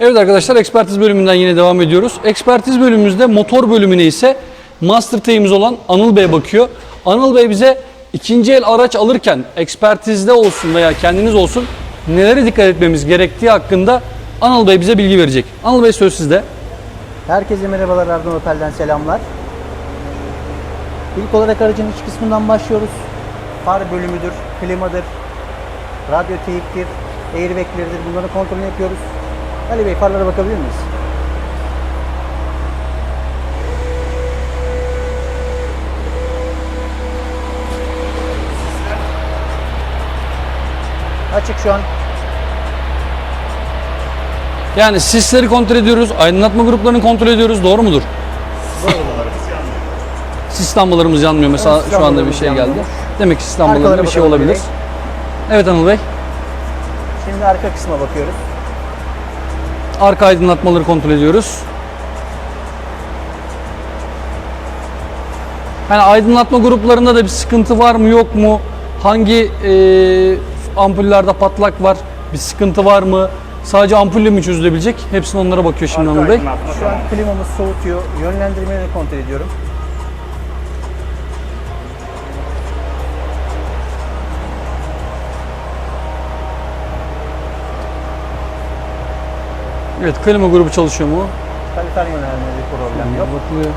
Evet arkadaşlar ekspertiz bölümünden yine devam ediyoruz. Ekspertiz bölümümüzde motor bölümüne ise master teyimiz olan Anıl Bey bakıyor. Anıl Bey bize ikinci el araç alırken ekspertizde olsun veya kendiniz olsun nelere dikkat etmemiz gerektiği hakkında Anıl Bey bize bilgi verecek. Anıl Bey söz sizde. Herkese merhabalar Ardın Otel'den selamlar. İlk olarak aracın iç kısmından başlıyoruz. Far bölümüdür, klimadır, radyo teyiptir, airbag'leridir bunların kontrolünü yapıyoruz. Ali Bey farlara bakabilir miyiz? Açık şu an. Yani sisleri kontrol ediyoruz, aydınlatma gruplarını kontrol ediyoruz. Doğru mudur? Sis lambalarımız yanmıyor mesela Evet, şu anda bir şey geldi. yanmıyor. Demek ki sis lambalarında bir şey olabilir. direkt. Evet Anıl Bey. Şimdi arka kısma bakıyoruz. Arka aydınlatmaları kontrol ediyoruz. Yani aydınlatma gruplarında da bir sıkıntı var mı yok mu? Hangi e, ampullerde patlak var? Bir sıkıntı var mı? Sadece ampulle mi çözülebilecek? Hepsini onlara bakıyor şimdi Anıl Bey. Şu an klimamız soğutuyor. Yönlendirmelerini kontrol ediyorum. Evet klima grubu çalışıyor mu? Kalifer yönelmede bir problem yok. Bakılıyor.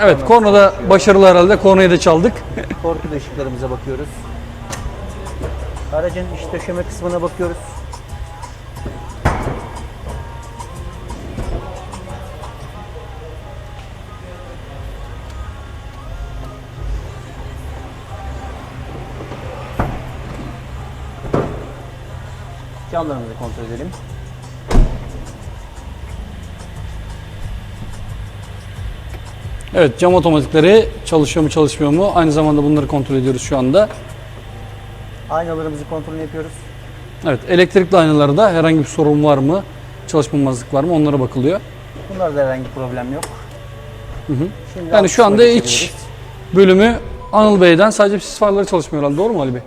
Evet kornada başarılı herhalde. Kornayı da çaldık. Torpido ışıklarımıza bakıyoruz. Aracın iç döşeme kısmına bakıyoruz. Camlarımızı kontrol edelim. Evet cam otomatikleri çalışıyor mu çalışmıyor mu? Aynı zamanda bunları kontrol ediyoruz şu anda. Aynalarımızı kontrol yapıyoruz. Evet elektrikli aynalarda herhangi bir sorun var mı? Çalışmamazlık var mı? Onlara bakılıyor. Bunlarda herhangi bir problem yok. Şimdi Yani şu anda iç bölümü Anıl Bey'den sadece sis farları çalışmıyor herhalde. Doğru mu Ali Bey?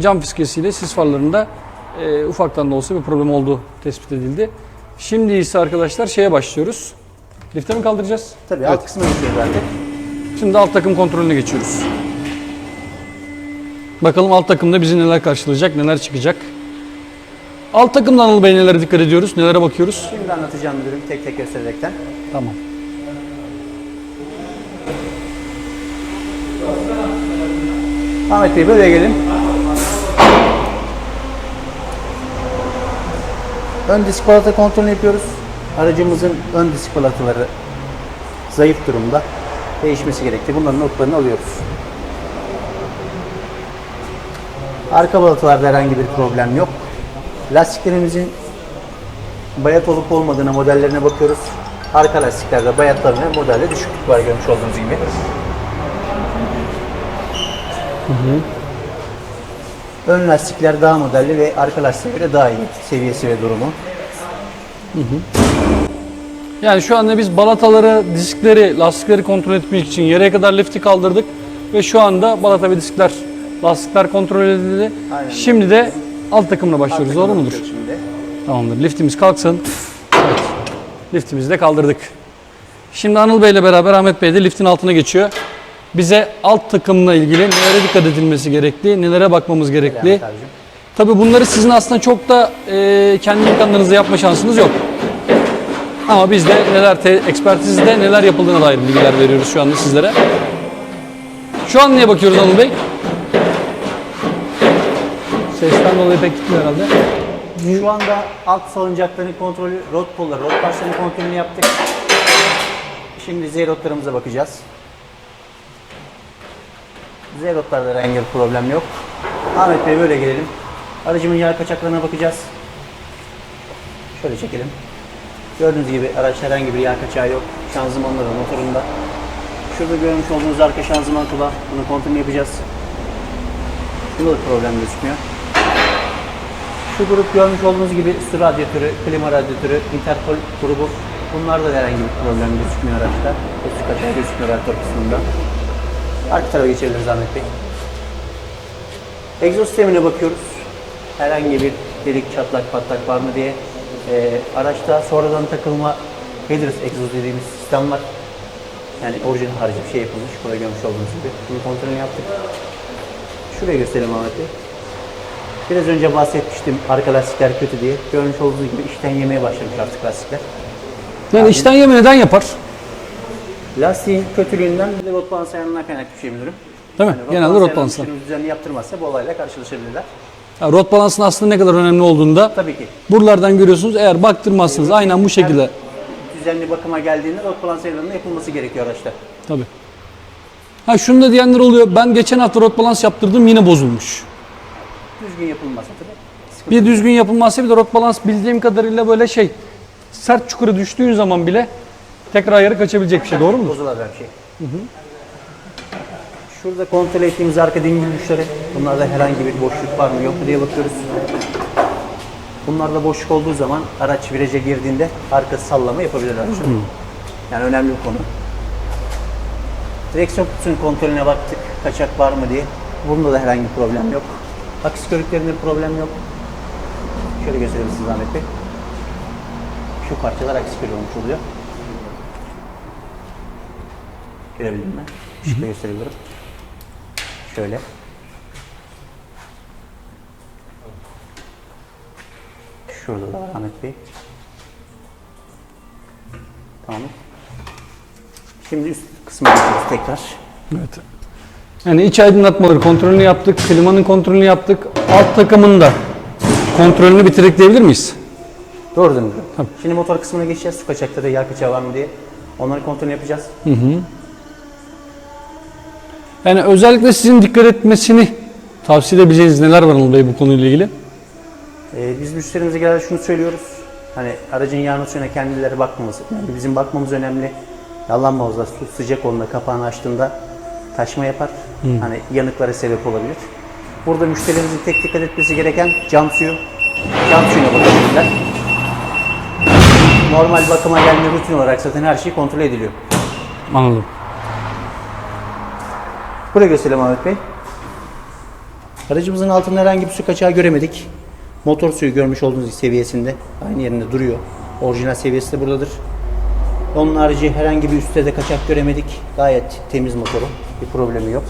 Cam fiskesiyle sis farlarında e, ufaktan da olsa bir problem olduğu tespit edildi. Şimdi ise arkadaşlar şeye başlıyoruz. Lifte mi kaldıracağız? Tabii Evet. alt kısma geçiyoruz artık. Şimdi alt takım kontrolüne geçiyoruz. Bakalım alt takımda bizi neler karşılayacak, neler çıkacak. Alt takımda Anıl Bey nelere dikkat ediyoruz, nelere bakıyoruz? Şimdi anlatacağım müdürüm tek tek göstererekten. Tamam. Ahmet Bey böyle gelin. Ön disk balata kontrolünü yapıyoruz. Aracımızın ön disk balataları zayıf durumda. Değişmesi gerekti. Bunların notlarını alıyoruz. Arka balatalarda herhangi bir problem yok. Lastiklerimizin bayat olup olmadığına modellerine bakıyoruz. Arka lastiklerde bayatlarına modelde düşüklük var görmüş olduğunuz gibi. Ön lastikler daha modelli ve arka lastiklere göre daha iyi seviyesi ve durumu. Yani şu anda biz balataları, diskleri, lastikleri kontrol etmek için yere kadar lifti kaldırdık ve şu anda balata ve diskler, lastikler kontrol edildi. Aynen. Şimdi de alt takımla başlıyoruz. Doğru mudur? Şimdi. Tamamdır. Liftimiz kalksın. Evet. Liftimizi de kaldırdık. Şimdi Anıl Bey ile beraber Ahmet Bey de liftin altına geçiyor. Bize alt takımla ilgili nelere dikkat edilmesi gerekli, nelere bakmamız gerekli. Tabii bunları sizin aslında çok da e, kendi imkanlarınızla yapma şansınız yok. Ama biz de neler te, ekspertizde neler yapıldığına dair bilgiler veriyoruz şu anda sizlere. Şu an neye bakıyoruz Anıl Bey? Sesten dolayı pek gitmiyor herhalde. Şu anda alt salıncakların kontrolü, rot kolları, rot başlarının kontrolünü yaptık. Şimdi Z-rotlarımıza bakacağız. Z-rotlarda herhangi bir problem yok. Ahmet Bey böyle gelelim. Aracımın yağ kaçaklarına bakacağız. Şöyle çekelim. Gördüğünüz gibi araç herhangi bir yağ kaçağı yok. Şanzımanında da motorunda. Şurada görmüş olduğunuz arka şanzıman kulağı. Bunu kontrolünü yapacağız. Bunda da problem gözükmüyor. Şu grup görmüş olduğunuz gibi su radyatörü, klima radyatörü, interkol grubu. Bunlarda da herhangi bir problem gözükmüyor araçta. Su kaçağı gözükmüyor radyatör kısmında. Arka tarafa geçebiliriz Ahmet Bey. Egzoz sistemine bakıyoruz. herhangi bir delik, çatlak, patlak var mı diye. Ee, araçta sonradan takılma headrest egzoz dediğimiz sistem var. Yani orijinal harici bir şey yapılmış. Burada görmüş olduğunuz gibi. Bunu kontrolünü yaptık. Şuraya gösterelim Ahmet Bey. Biraz önce bahsetmiştim arka lastikler kötü diye. Görmüş olduğunuz gibi işten yemeye başlamış artık lastikler. Yani işten yeme neden yapar? Lastiğin kötülüğünden bir de rot balans ayarından kaynaklı bir şey müdürüm. Değil mi? Yani Genelde rot müşterimiz düzenli yaptırmazsa bu olayla karşılaşabilirler. Ya, rot balansın aslında ne kadar önemli olduğunda Tabii ki. buralardan görüyorsunuz. Eğer baktırmazsınız aynen bu şekilde. Düzenli bakıma geldiğinde rot balans ayarlarının yapılması gerekiyor araçta. Tabii. Ha şunu da diyenler oluyor. Ben geçen hafta rot balans yaptırdım yine bozulmuş. Düzgün yapılmazsa tabii. Sıkıntı Bir düzgün yapılmazsa bir de rot balans bildiğim kadarıyla böyle şey sert çukura düştüğün zaman bile tekrar ayarı kaçabilecek bir şey. Doğru mu? Bozulan bir şey. Şurada kontrol ettiğimiz arka dingil güçleri. Bunlarda herhangi bir boşluk var mı yok mu diye bakıyoruz. Bunlarda boşluk olduğu zaman araç viraja girdiğinde arka sallama yapabilir araç. Yani önemli bir konu. Direksiyon kutusunun kontrolüne baktık. Kaçak var mı diye. Bunda da herhangi bir problem yok. Akis körüklerinde bir problem yok. Şöyle göstereyim size Ahmet Bey. Şu parçalar akis körü olmuş oluyor. Görebildim mi? Şöyle gösterebilirim. Şöyle. Şurada da var Ahmet Bey. Tamam. Şimdi üst kısmına geçiyoruz tekrar. Evet. Yani iç aydınlatmaları kontrolünü yaptık, klimanın kontrolünü yaptık. Alt takımın da kontrolünü bitirdik diyebilir miyiz? Doğru değil mi? Şimdi motor kısmına geçeceğiz. Su kaçakları, yağ kaçağı var mı diye. Onların kontrolünü yapacağız. Yani özellikle sizin dikkat etmesini tavsiye edebileceğiniz neler var Anıl Bey bu konuyla ilgili? Ee, biz müşterimize genelde şunu söylüyoruz. Hani aracın yağına suyuna kendileri bakmaması. Yani bizim bakmamız önemli. Yalan mı su sıcak olduğunda kapağını açtığında taşma yapar. Hani yanıklara sebep olabilir. Burada müşterimizin tek dikkat etmesi gereken cam suyu. Cam suyuna bakabilirler. Normal bakıma gelme rutin olarak zaten her şey kontrol ediliyor. Anladım. Buraya gösterelim Ahmet Bey. Aracımızın altında herhangi bir su kaçağı göremedik. Motor suyu görmüş olduğunuz seviyesinde. Aynı yerinde duruyor. Orijinal seviyesi de buradadır. Onun harici herhangi bir üstte de kaçak göremedik. Gayet temiz motoru. Bir problemi yok.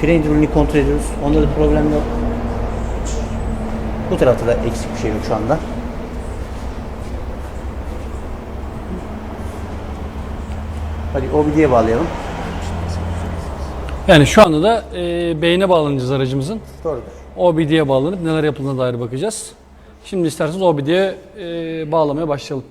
Fren hidrolini kontrol ediyoruz. Onda da problem yok. Bu tarafta da eksik bir şey yok şu anda. Hadi OBD'ye bağlayalım. Yani şu anda da e, beyne bağlanacağız aracımızın. Doğrudur. OBD'ye bağlanıp neler yapıldığına dair bakacağız. Şimdi isterseniz OBD'ye e, bağlamaya başlayalım.